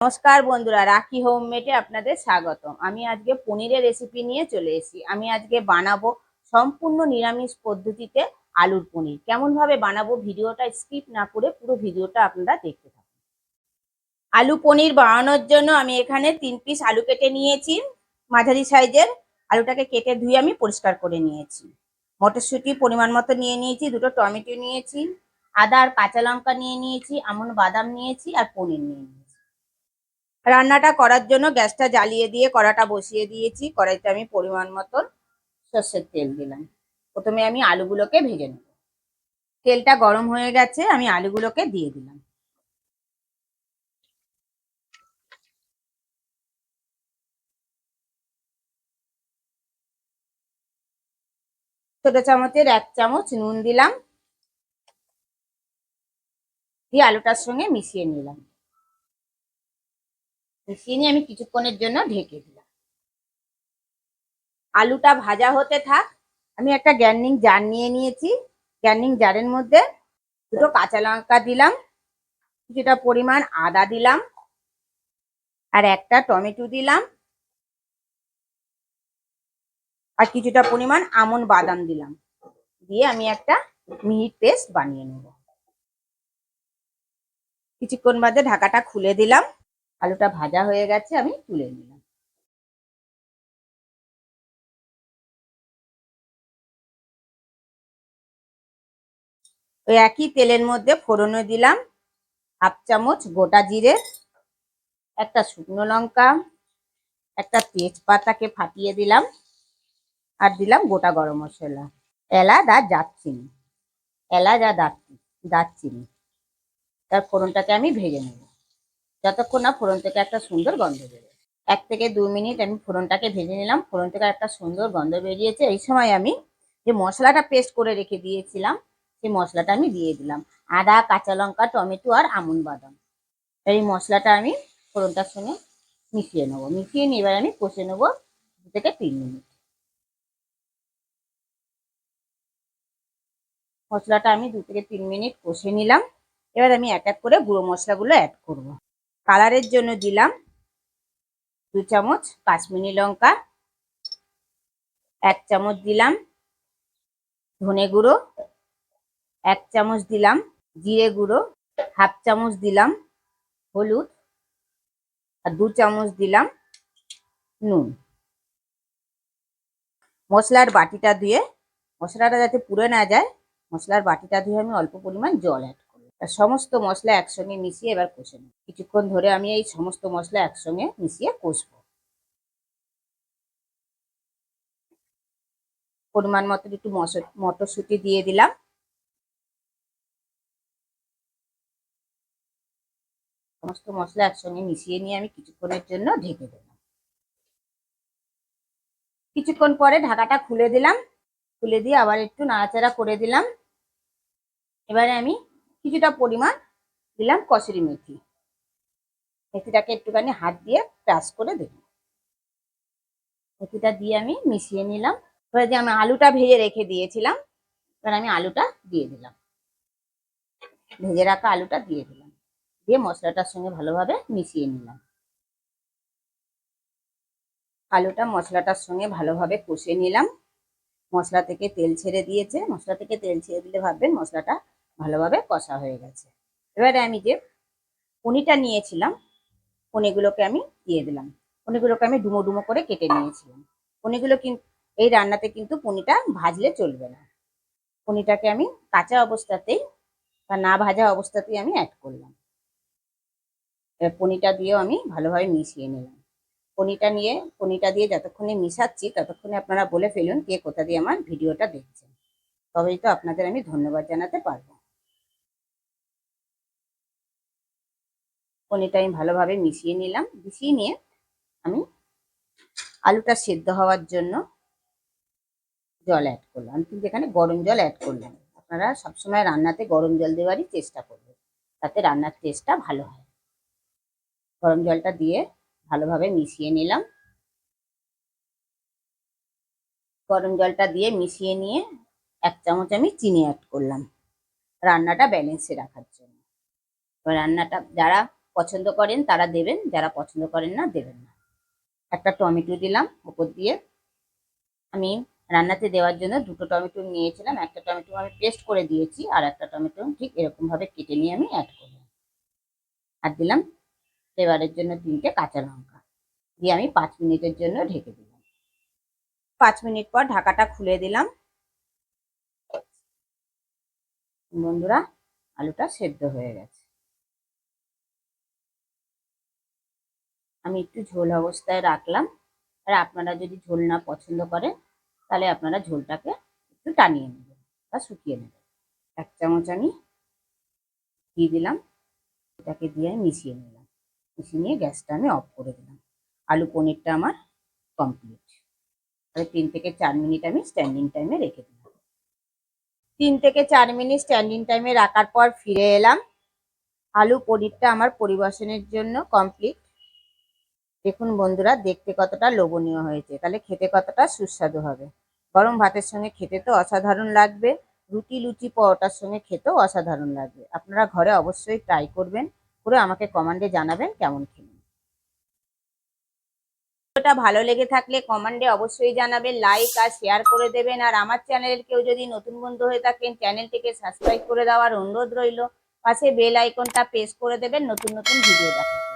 নমস্কার বন্ধুরা, রাখি হোমমেটে আপনাদের স্বাগতম। আমি আজকে পনিরের রেসিপি নিয়ে চলে এসেছি। আমি আজকে বানাবো সম্পূর্ণ নিরামিষ পদ্ধতিতে আলুর পনির। কেমন ভাবে বানাবো ভিডিওটা স্কিপ না করে পুরো ভিডিওটা আপনারা দেখতে থাকুন। আলু পনির বানানোর জন্য আমি এখানে তিন পিস আলু কেটে নিয়েছি, মাঝারি সাইজের। আলুটাকে কেটে ধুয়ে আমি পরিষ্কার করে নিয়েছি। মটরশুঁটি পরিমাণ মতো নিয়ে নিয়েছি, দুটো টমেটো নিয়েছি, আদা আর কাঁচা লঙ্কা নিয়ে নিয়েছি, আমন বাদাম নিয়েছি আর পনির নিয়ে নিয়েছি। রান্নাটা করার জন্য গ্যাসটা জ্বালিয়ে দিয়ে কড়াটা বসিয়ে দিয়েছি। কড়াইতে আমি পরিমাণ মতন সর্ষের তেল দিলাম। প্রথমে আমি আলুগুলোকে ভেজে নেব। তেলটা গরম হয়ে গেছে, আমি আলুগুলোকে দিয়ে দিলাম। ছোট চামচের এক চামচ নুন দিলাম। দিয়ে আলুটার সঙ্গে মিশিয়ে নিলাম। মিশিয়ে নিয়ে আমি কিছুক্ষণের জন্য ঢেকে দিলাম। আলুটা ভাজা হতে থাক, আমি একটা গ্যান্ডিং জার নিয়ে নিয়েছি। গ্যান্ডিং জারের মধ্যে দুটো কাঁচা লঙ্কা দিলাম, কিছুটা পরিমাণ আদা দিলাম, আর একটা টমেটো দিলাম, আর কিছুটা পরিমাণ আমন বাদাম দিলাম। দিয়ে আমি একটা মিহিট পেস্ট বানিয়ে নেব। কিছুক্ষণ বাদে ঢাকাটা খুলে দিলাম। আলুটা ভাজা হয়ে গেছে, আমি তুলে নিলাম। ওই একই তেলের মধ্যে ফোড়নে দিলাম, হাফ চামচ গোটা জিরে, একটা শুকনো লঙ্কা, একটা তেজপাতাকে ফাটিয়ে দিলাম আর দিলাম গোটা গরম মশলা। এলাচ আর দারচিনি, এলাচ আর দারচিনি। তার ফোড়নটাকে আমি ভেজে নেব। যতক্ষণ না ফোড়ন থেকে একটা সুন্দর গন্ধ বেরোয়। এক থেকে দু মিনিট আমি ফোড়নটাকে ভেজে নিলাম। ফোড়ন থেকে একটা সুন্দর গন্ধ বেরিয়েছে। এই সময় আমি যে মশলাটা পেস্ট করে রেখে দিয়েছিলাম, সেই মশলাটা আমি দিয়ে দিলাম। আদা, কাঁচা লঙ্কা, টমেটো আর আমন বাদাম। এই মশলাটা আমি ফোড়নটার সঙ্গে মিশিয়ে নেব। মিশিয়ে নিয়ে এবার আমি কষে নেব দু থেকে তিন মিনিট। মশলাটা আমি দু থেকে তিন মিনিট কষে নিলাম। এবার আমি এক এক করে গুঁড়ো মশলাগুলো অ্যাড করব। কালারের জন্য দিলাম দু চামচ কাশ্মীরি লঙ্কা, এক চামচ দিলাম ধনে গুঁড়ো, এক চামচ দিলাম জিরে গুঁড়ো, হাফ চামচ দিলাম হলুদ আর দু চামচ দিলাম নুন। মশলার বাটিটা ধুয়ে, মশলাটা যাতে পুড়ে না যায়, মশলার বাটিটা ধুয়ে আমি অল্প পরিমাণ জল অ্যাড সমস্ত মশলা একসঙ্গে মিশিয়ে এবার কষে নেব। কিছুক্ষণ ধরে আমি এই সমস্ত মশলা একসঙ্গে মিশিয়ে কষবো। পরিমাণ মতো একটু মটরশুঁটি দিয়ে দিলাম। সমস্ত মশলা একসঙ্গে মিশিয়ে নিয়ে আমি কিছুক্ষণের জন্য ঢেকে দিলাম কিছুক্ষণ পরে ঢাকাটা খুলে দিলাম। খুলে দিয়ে আবার একটু নাড়াচাড়া করে দিলাম। এবারে আমি কিছুটা পরিমাণ দিলাম কসুরি মেথি। মেথিটাকে একটুখানি হাত দিয়ে ক্রাশ করে দেব। মেথিটা দিয়ে আমি মিশিয়ে নিলাম। এবার যে আমি আলুটা ভেজে রেখে দিয়েছিলাম, এবার আমি আলুটা দিয়ে দিলাম। ভেজে রাখা আলুটা দিয়ে দিলাম। দিয়ে মশলাটার সঙ্গে ভালোভাবে মিশিয়ে নিলাম। আলুটা মশলাটার সঙ্গে ভালোভাবে কষে নিলাম। মশলা থেকে তেল ছেড়ে দিয়েছে। মশলা থেকে তেল ছেড়ে দিলে ভাববেন মশলাটা ভালোভাবে কষা হয়ে গেছে। এবারে আমি যে পনিরটা নিয়েছিলাম পনিগুলোকে আমি দিয়ে দিলাম। পনিগুলোকে আমি ডুমো ডুমো করে কেটে নিয়েছিলাম। পনিগুলো কিন্তু এই রান্নাতে কিন্তু পনিরটা ভাজলে চলবে না। পনিরটাকে আমি কাঁচা অবস্থাতেই বা না ভাজা অবস্থাতেই আমি অ্যাড করলাম। এবার পনিরটা দিয়েও আমি ভালোভাবে মিশিয়ে নিলাম। পনিরটা নিয়ে, পনিরটা দিয়ে যতক্ষণে মিশাচ্ছি ততক্ষণে আপনারা বলে ফেলুন কে কোথা দিয়ে আমার ভিডিওটা দেখছেন। তবেই তো আপনাদের আমি ধন্যবাদ জানাতে পারব। পনিরটা আমি ভালোভাবে মিশিয়ে নিলাম। মিশিয়ে নিয়ে আমি আলুটা সেদ্ধ হওয়ার জন্য জল অ্যাড করলাম। কিন্তু এখানে গরম জল অ্যাড করলাম। আপনারা সবসময় রান্নাতে গরম জল দেওয়ারই চেষ্টা করবেন, তাতে রান্নার টেস্টটা ভালো হয়। গরম জলটা দিয়ে ভালোভাবে মিশিয়ে নিলাম। গরম জলটা দিয়ে মিশিয়ে নিয়ে এক চামচ আমি চিনি অ্যাড করলাম। রান্নাটা ব্যালেন্সে রাখার জন্য। রান্নাটা, যারা পছন্দ করেন, তারা দেবেন, যারা পছন্দ করেন না, দেবেন না। একটা টমেটো দিলাম ওপর দিয়ে। আমি রান্নাতে দেওয়ার জন্য দুটো টমেটো নিয়েছিলাম, একটা টমেটো আমি পেস্ট করে দিয়েছি, আর একটা টমেটো ঠিক এরকমভাবে কেটে নিয়ে আমি অ্যাড করলাম। আর দিলাম ফ্লেভারের জন্য তিনটে কাঁচা লঙ্কা। দিয়ে আমি পাঁচ মিনিটের জন্য ঢেকে দিলাম। পাঁচ মিনিট পর ঢাকাটা খুলে দিলাম। বন্ধুরা, আলুটা সেদ্ধ হয়ে গেছে। আমি একটু ঝোল অবস্থায় রাখলাম। আর আপনারা যদি ঝোল না পছন্দ করেন, তাহলে আপনারা ঝোলটাকে একটু টানিয়ে নেবেন বা শুকিয়ে নেবেন। এক চামচ আমি দিয়ে দিলাম। এটাকে দিয়ে আমি মিশিয়ে নিলাম। মিশিয়ে নিয়ে গ্যাসটা আমি অফ করে দিলাম। আলু পনিরটা আমার কমপ্লিট। তিন থেকে চার মিনিট আমি স্ট্যান্ডিং টাইমে রেখে দিলাম। তিন থেকে চার মিনিট স্ট্যান্ডিং টাইমে রাখার পর ফিরে এলাম। আলু পনিরটা আমার পরিবেশনের জন্য কমপ্লিট। দেখুন বন্ধুরা, দেখতে কতটা লোভনীয় হয়েছে। তাহলে খেতে কতটা সুস্বাদু হবে। গরম ভাতের সঙ্গে খেতে তো অসাধারণ লাগবে। রুটি, লুচি, পরোটার সঙ্গে খেতেও অসাধারণ লাগবে। আপনারা ঘরে অবশ্যই ট্রাই করবেন। করে আমাকে কমান্ডে জানাবেন কেমন খেলেন। ভিডিওটা ভালো লেগে থাকলে কমান্ডে অবশ্যই জানাবেন লাইক আর শেয়ার করে দেবেন। আর আমার চ্যানেলের কেউ যদি নতুন বন্ধু হয়ে থাকেন চ্যানেলটিকে সাবস্ক্রাইব করে দেওয়ার অনুরোধ রইল। পাশে বেল আইকনটা প্রেস করে দেবেন। নতুন নতুন ভিডিও দেখার।